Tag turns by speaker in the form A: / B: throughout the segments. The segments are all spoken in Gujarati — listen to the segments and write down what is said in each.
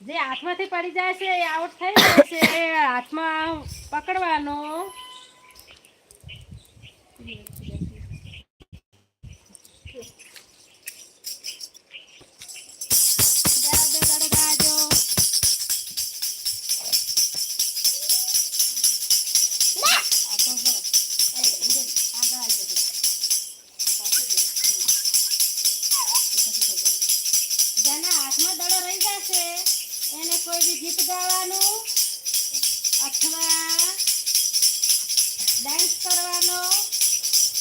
A: જે હાથમાંથી પડી જાય છે એ આઉટ થઈ જાય છે હાથમાં પકડવાનો. કોઈ બી ગીત ગાવાનું? અથવા ડાન્સ કરવાનો?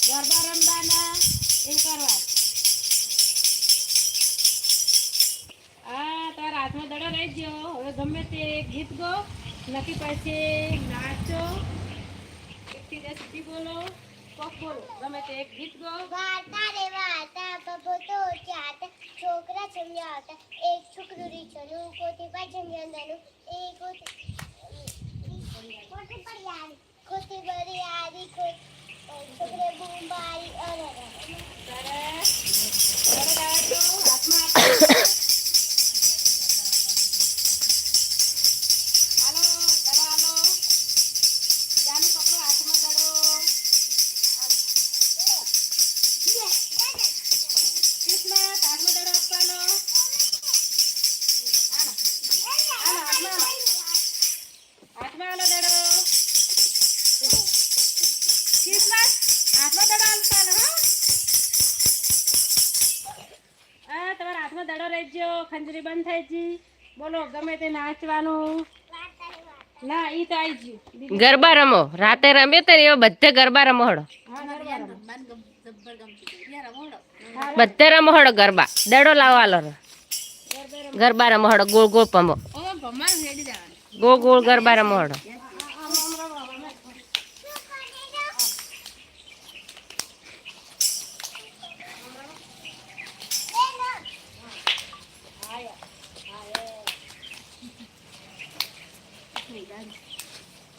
A: ગરબા રમવાના? એમ કરવા. હા, તારા હાથમાં દડો રહી ગયો. હવે ગમે તે ગીત ગો. નક્કી પછી નાચો. સુધી બોલો. કોક બોલો ગમે તે એક
B: તો ચાટ છોકરા સમજાવતા એક છોકરું રીછોનું કોથી એક કોથી પડી આવી. કોથી
A: આ દડો રહેજો ખંજરી બંધ થઈ જી. બોલો ગમે તે નાચવાનું. ના ઈ તો આવી ગયું.
C: ગરબા રમો. રાતે રમે તો ને બધે ગરબા રમો હળો.
A: હા, ગરબા રમો.
C: બધે રમો હડો ગરબા. દડો લાવવા ગરબા રમો. હડો ગોળ ગોળ પમો. ગોળ ગોળ ગરબા રમો હળો.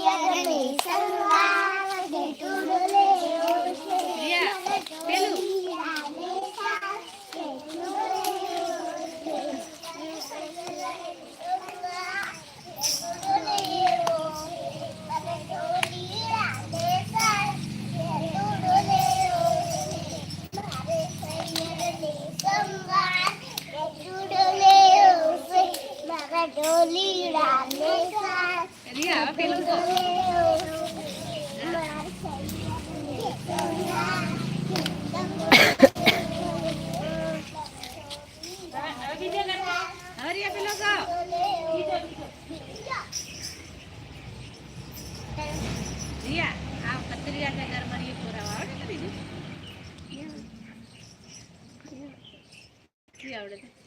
A: Dear Mr. Lord, get to the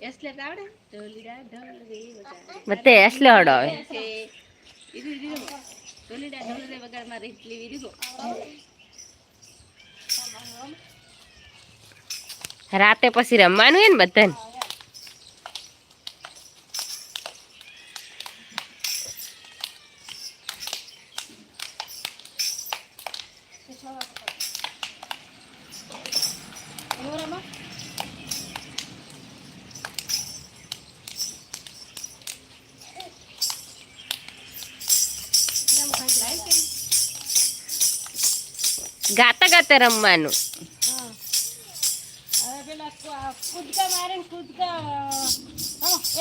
A: રી આવડે ઢોલીડા ઢોલ રે વગાડે
C: બધે એસલે હળો હવે
A: ઈરી ઈરી ઢોલીડા ઢોલ રે વગાડમાં રીતલી વીરી ગો
C: રાતે પછી રમવાનું હોય ને બધાને ગાતા ગાતા રમવાનું
A: કૂદકા મારે કૂદકા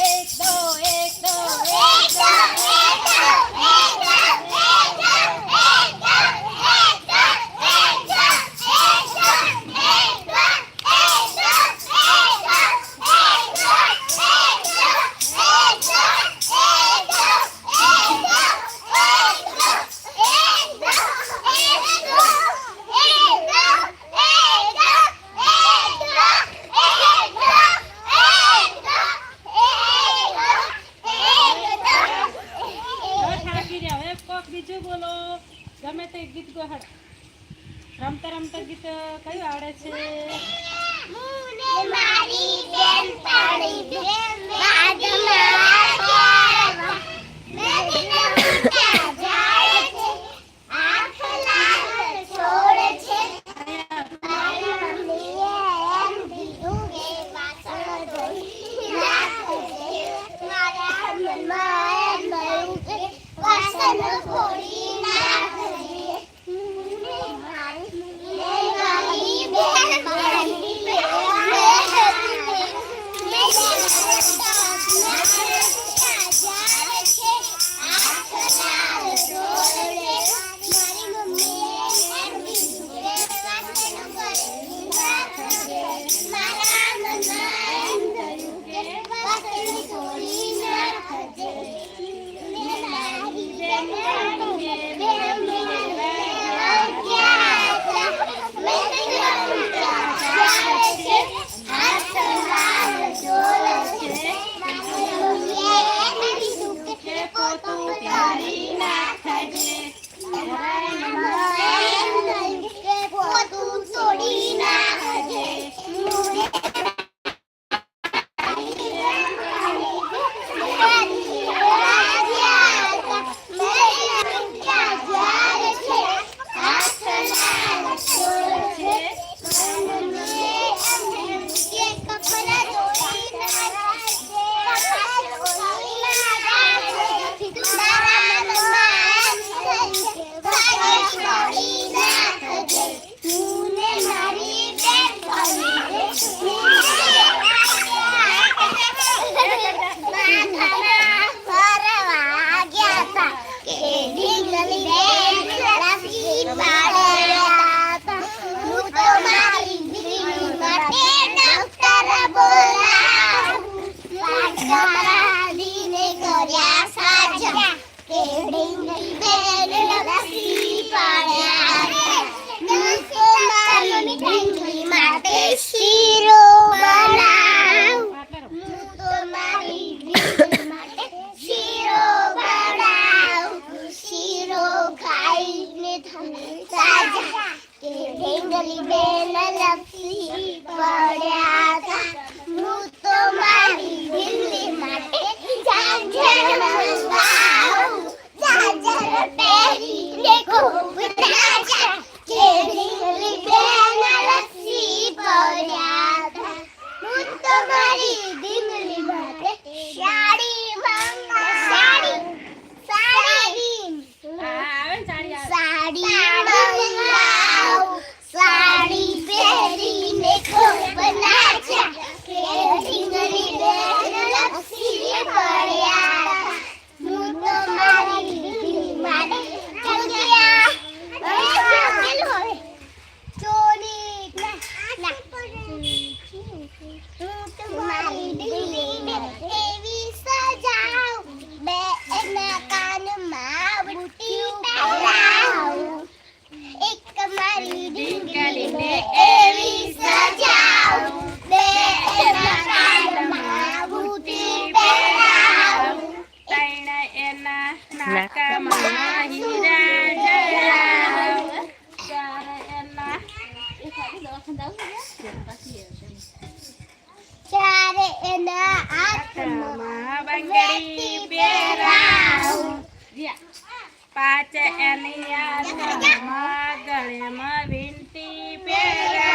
A: એક દો એક દો એક દો એક દો એક દો તે ગીત ગોહડ રમતા રમતા ગીત કયું આવડે છે? বাড়ি
B: দিন તેના હાથમાં
A: બંગડી પહેરાવું પાંચ એની ગળેમાં વિનંતી પહેરા.